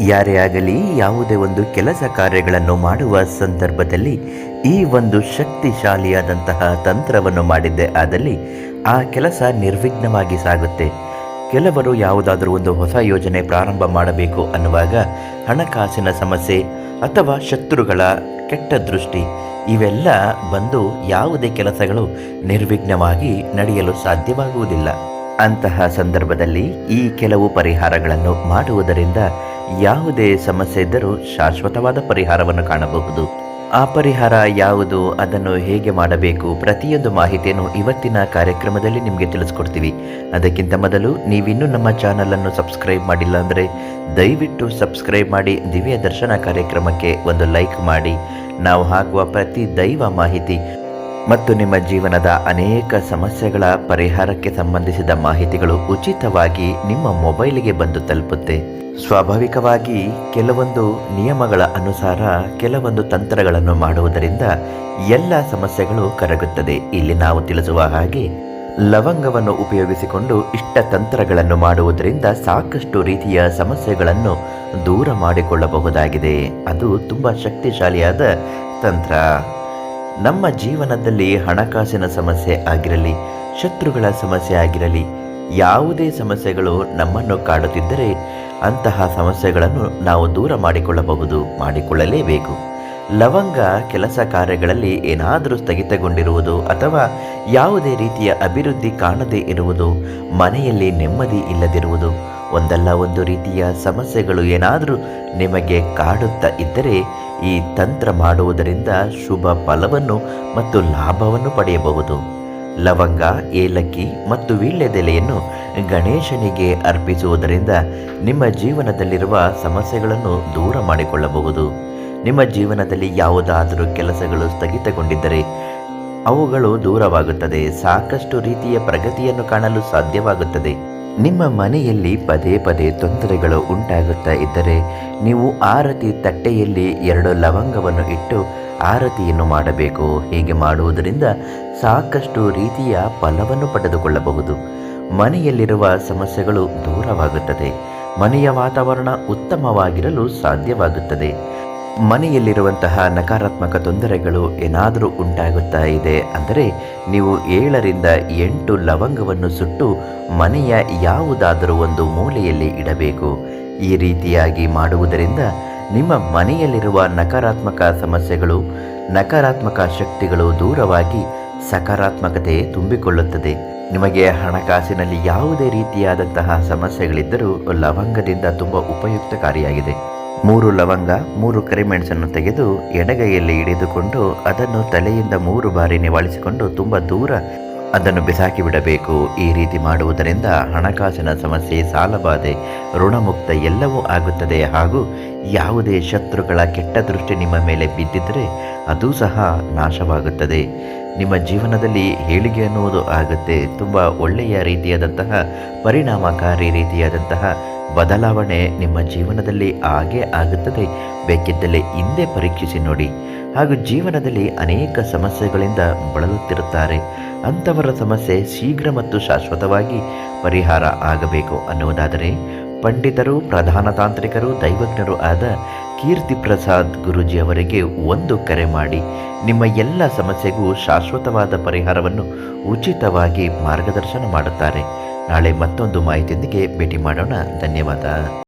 ಯಾರೇ ಆಗಲಿ ಯಾವುದೇ ಒಂದು ಕೆಲಸ ಕಾರ್ಯಗಳನ್ನು ಮಾಡುವ ಸಂದರ್ಭದಲ್ಲಿ ಈ ಒಂದು ಶಕ್ತಿಶಾಲಿಯಾದಂತಹ ತಂತ್ರವನ್ನು ಮಾಡಿದ್ದೆ. ಆದಲ್ಲಿ ಆ ಕೆಲಸ ನಿರ್ವಿಘ್ನವಾಗಿ ಸಾಗುತ್ತೆ. ಕೆಲವರು ಯಾವುದಾದರೂ ಒಂದು ಹೊಸ ಯೋಜನೆ ಪ್ರಾರಂಭ ಮಾಡಬೇಕು ಅನ್ನುವಾಗ ಹಣಕಾಸಿನ ಸಮಸ್ಯೆ ಅಥವಾ ಶತ್ರುಗಳ ಕೆಟ್ಟ ದೃಷ್ಟಿ, ಇವೆಲ್ಲ ಬಂದು ಯಾವುದೇ ಕೆಲಸಗಳು ನಿರ್ವಿಘ್ನವಾಗಿ ನಡೆಯಲು ಸಾಧ್ಯವಾಗುವುದಿಲ್ಲ. ಅಂತಹ ಸಂದರ್ಭದಲ್ಲಿ ಈ ಕೆಲವು ಪರಿಹಾರಗಳನ್ನು ಮಾಡುವುದರಿಂದ ಯಾವುದೇ ಸಮಸ್ಯೆ ಇದ್ದರೂ ಶಾಶ್ವತವಾದ ಪರಿಹಾರವನ್ನು ಕಾಣಬಹುದು. ಆ ಪರಿಹಾರ ಯಾವುದು, ಅದನ್ನು ಹೇಗೆ ಮಾಡಬೇಕು, ಪ್ರತಿಯೊಂದು ಮಾಹಿತಿಯನ್ನು ಇವತ್ತಿನ ಕಾರ್ಯಕ್ರಮದಲ್ಲಿ ನಿಮಗೆ ತಿಳಿಸ್ಕೊಡ್ತೀವಿ. ಅದಕ್ಕಿಂತ ಮೊದಲು ನೀವಿನ್ನೂ ನಮ್ಮ ಚಾನಲನ್ನು ಸಬ್ಸ್ಕ್ರೈಬ್ ಮಾಡಿಲ್ಲ ಅಂದರೆ ದಯವಿಟ್ಟು ಸಬ್ಸ್ಕ್ರೈಬ್ ಮಾಡಿ, ದಿವ್ಯ ದರ್ಶನ ಕಾರ್ಯಕ್ರಮಕ್ಕೆ ಒಂದು ಲೈಕ್ ಮಾಡಿ. ನಾವು ಹಾಕುವ ಪ್ರತಿ ದೈವ ಮಾಹಿತಿ ಮತ್ತು ನಿಮ್ಮ ಜೀವನದ ಅನೇಕ ಸಮಸ್ಯೆಗಳ ಪರಿಹಾರಕ್ಕೆ ಸಂಬಂಧಿಸಿದ ಮಾಹಿತಿಗಳು ಉಚಿತವಾಗಿ ನಿಮ್ಮ ಮೊಬೈಲಿಗೆ ಬಂದು ತಲುಪುತ್ತೆ. ಸ್ವಾಭಾವಿಕವಾಗಿ ಕೆಲವೊಂದು ನಿಯಮಗಳ ಅನುಸಾರ ಕೆಲವೊಂದು ತಂತ್ರಗಳನ್ನು ಮಾಡುವುದರಿಂದ ಎಲ್ಲ ಸಮಸ್ಯೆಗಳು ಕರಗುತ್ತದೆ. ಇಲ್ಲಿ ನಾವು ತಿಳಿಸುವ ಹಾಗೆ ಲವಂಗವನ್ನು ಉಪಯೋಗಿಸಿಕೊಂಡು ಇಷ್ಟ ತಂತ್ರಗಳನ್ನು ಮಾಡುವುದರಿಂದ ಸಾಕಷ್ಟು ರೀತಿಯ ಸಮಸ್ಯೆಗಳನ್ನು ದೂರ ಮಾಡಿಕೊಳ್ಳಬಹುದಾಗಿದೆ. ಅದು ತುಂಬ ಶಕ್ತಿಶಾಲಿಯಾದ ತಂತ್ರ. ನಮ್ಮ ಜೀವನದಲ್ಲಿ ಹಣಕಾಸಿನ ಸಮಸ್ಯೆ ಆಗಿರಲಿ, ಶತ್ರುಗಳ ಸಮಸ್ಯೆ ಆಗಿರಲಿ ಯಾವುದೇ ಸಮಸ್ಯೆಗಳು ನಮ್ಮನ್ನು ಕಾಡುತ್ತಿದ್ದರೆ ಅಂತಹ ಸಮಸ್ಯೆಗಳನ್ನು ನಾವು ದೂರ ಮಾಡಿಕೊಳ್ಳಬಹುದು, ಮಾಡಿಕೊಳ್ಳಲೇಬೇಕು. ಲವಂಗ ಕೆಲಸ ಕಾರ್ಯಗಳಲ್ಲಿ ಏನಾದರೂ ಸ್ಥಗಿತಗೊಂಡಿರುವುದು ಅಥವಾ ಯಾವುದೇ ರೀತಿಯ ಅಭಿವೃದ್ಧಿ ಕಾಣದೇ ಇರುವುದು ಮನೆಯಲ್ಲಿ ನೆಮ್ಮದಿ ಇಲ್ಲದಿರುವುದು, ಒಂದಲ್ಲ ಒಂದು ರೀತಿಯ ಸಮಸ್ಯೆಗಳು ಏನಾದರೂ ನಿಮಗೆ ಕಾಡುತ್ತಾ ಇದ್ದರೆ ಈ ತಂತ್ರ ಮಾಡುವುದರಿಂದ ಶುಭ ಫಲವನ್ನು ಮತ್ತು ಲಾಭವನ್ನು ಪಡೆಯಬಹುದು. ಲವಂಗ, ಏಲಕ್ಕಿ ಮತ್ತು ವೀಳ್ಯದೆಲೆಯನ್ನು ಗಣೇಶನಿಗೆ ಅರ್ಪಿಸುವುದರಿಂದ ನಿಮ್ಮ ಜೀವನದಲ್ಲಿರುವ ಸಮಸ್ಯೆಗಳನ್ನು ದೂರ ಮಾಡಿಕೊಳ್ಳಬಹುದು. ನಿಮ್ಮ ಜೀವನದಲ್ಲಿ ಯಾವುದಾದರೂ ಕೆಲಸಗಳು ಸ್ಥಗಿತಗೊಂಡಿದ್ದರೆ ಅವುಗಳು ದೂರವಾಗುತ್ತದೆ. ಸಾಕಷ್ಟು ರೀತಿಯ ಪ್ರಗತಿಯನ್ನು ಕಾಣಲು ಸಾಧ್ಯವಾಗುತ್ತದೆ. ನಿಮ್ಮ ಮನೆಯಲ್ಲಿ ಪದೇ ಪದೇ ತೊಂದರೆಗಳು ಉಂಟಾಗುತ್ತಾ ಇದ್ದರೆ ನೀವು ಆರತಿ ತಟ್ಟೆಯಲ್ಲಿ ಎರಡು ಲವಂಗವನ್ನು ಇಟ್ಟು ಆರತಿಯನ್ನು ಮಾಡಬೇಕು. ಹೀಗೆ ಮಾಡುವುದರಿಂದ ಸಾಕಷ್ಟು ರೀತಿಯ ಫಲವನ್ನು ಪಡೆದುಕೊಳ್ಳಬಹುದು. ಮನೆಯಲ್ಲಿರುವ ಸಮಸ್ಯೆಗಳು ದೂರವಾಗುತ್ತದೆ. ಮನೆಯ ವಾತಾವರಣ ಉತ್ತಮವಾಗಿರಲು ಸಾಧ್ಯವಾಗುತ್ತದೆ. ಮನೆಯಲ್ಲಿರುವಂತಹ ನಕಾರಾತ್ಮಕ ತೊಂದರೆಗಳು ಏನಾದರೂ ಉಂಟಾಗುತ್ತಾ ಇದೆ ಅಂದರೆ ನೀವು ಏಳರಿಂದ ಎಂಟು ಲವಂಗವನ್ನು ಸುಟ್ಟು ಮನೆಯ ಯಾವುದಾದರೂ ಒಂದು ಮೂಲೆಯಲ್ಲಿ ಇಡಬೇಕು. ಈ ರೀತಿಯಾಗಿ ಮಾಡುವುದರಿಂದ ನಿಮ್ಮ ಮನೆಯಲ್ಲಿರುವ ನಕಾರಾತ್ಮಕ ಸಮಸ್ಯೆಗಳು, ನಕಾರಾತ್ಮಕ ಶಕ್ತಿಗಳು ದೂರವಾಗಿ ಸಕಾರಾತ್ಮಕತೆ ತುಂಬಿಕೊಳ್ಳುತ್ತದೆ. ನಿಮಗೆ ಹಣಕಾಸಿನಲ್ಲಿ ಯಾವುದೇ ರೀತಿಯಾದಂತಹ ಸಮಸ್ಯೆಗಳಿದ್ದರೂ ಲವಂಗದಿಂದ ತುಂಬ ಉಪಯುಕ್ತಕಾರಿಯಾಗಿದೆ. ಮೂರು ಲವಂಗ, ಮೂರು ಕರಿಮೆಣಸನ್ನು ತೆಗೆದು ಎಡಗೈಯಲ್ಲಿ ಹಿಡಿದುಕೊಂಡು ಅದನ್ನು ತಲೆಯಿಂದ ಮೂರು ಬಾರಿ ನಿವಾಳಿಸಿಕೊಂಡು ತುಂಬ ದೂರ ಅದನ್ನು ಬಿಸಾಕಿ ಬಿಡಬೇಕು. ಈ ರೀತಿ ಮಾಡುವುದರಿಂದ ಹಣಕಾಸಿನ ಸಮಸ್ಯೆ, ಸಾಲಬಾಧೆ, ಋಣಮುಕ್ತ ಎಲ್ಲವೂ ಆಗುತ್ತದೆ. ಹಾಗೂ ಯಾವುದೇ ಶತ್ರುಗಳ ಕೆಟ್ಟ ದೃಷ್ಟಿ ನಿಮ್ಮ ಮೇಲೆ ಬಿದ್ದಿದ್ದರೆ ಅದು ಸಹ ನಾಶವಾಗುತ್ತದೆ. ನಿಮ್ಮ ಜೀವನದಲ್ಲಿ ಹೇಳಿಗೆ ಅನ್ನುವುದು ಆಗುತ್ತೆ. ತುಂಬ ಒಳ್ಳೆಯ ರೀತಿಯಾದಂತಹ, ಪರಿಣಾಮಕಾರಿ ರೀತಿಯಾದಂತಹ ಬದಲಾವಣೆ ನಿಮ್ಮ ಜೀವನದಲ್ಲಿ ಆಗೇ ಆಗುತ್ತದೆ. ಬೇಕಿದ್ದಲ್ಲಿ ಹಿಂದೆ ಪರೀಕ್ಷಿಸಿ ನೋಡಿ. ಹಾಗೂ ಜೀವನದಲ್ಲಿ ಅನೇಕ ಸಮಸ್ಯೆಗಳಿಂದ ಬಳಲುತ್ತಿರುತ್ತಾರೆ. ಅಂಥವರ ಸಮಸ್ಯೆ ಶೀಘ್ರ ಮತ್ತು ಶಾಶ್ವತವಾಗಿ ಪರಿಹಾರ ಆಗಬೇಕು ಅನ್ನುವುದಾದರೆ ಪಂಡಿತರು, ಪ್ರಧಾನ ತಾಂತ್ರಿಕರು, ದೈವಜ್ಞರು ಆದ ಕೀರ್ತಿ ಪ್ರಸಾದ್ ಗುರುಜಿ ಅವರಿಗೆ ಒಂದು ಕರೆ ಮಾಡಿ, ನಿಮ್ಮ ಎಲ್ಲ ಸಮಸ್ಯೆಗೂ ಶಾಶ್ವತವಾದ ಪರಿಹಾರವನ್ನು ಉಚಿತವಾಗಿ ಮಾರ್ಗದರ್ಶನ ಮಾಡುತ್ತಾರೆ. ನಾಳೆ ಮತ್ತೊಂದು ಮಾಹಿತಿಯೊಂದಿಗೆ ಭೇಟಿ ಮಾಡೋಣ. ಧನ್ಯವಾದ.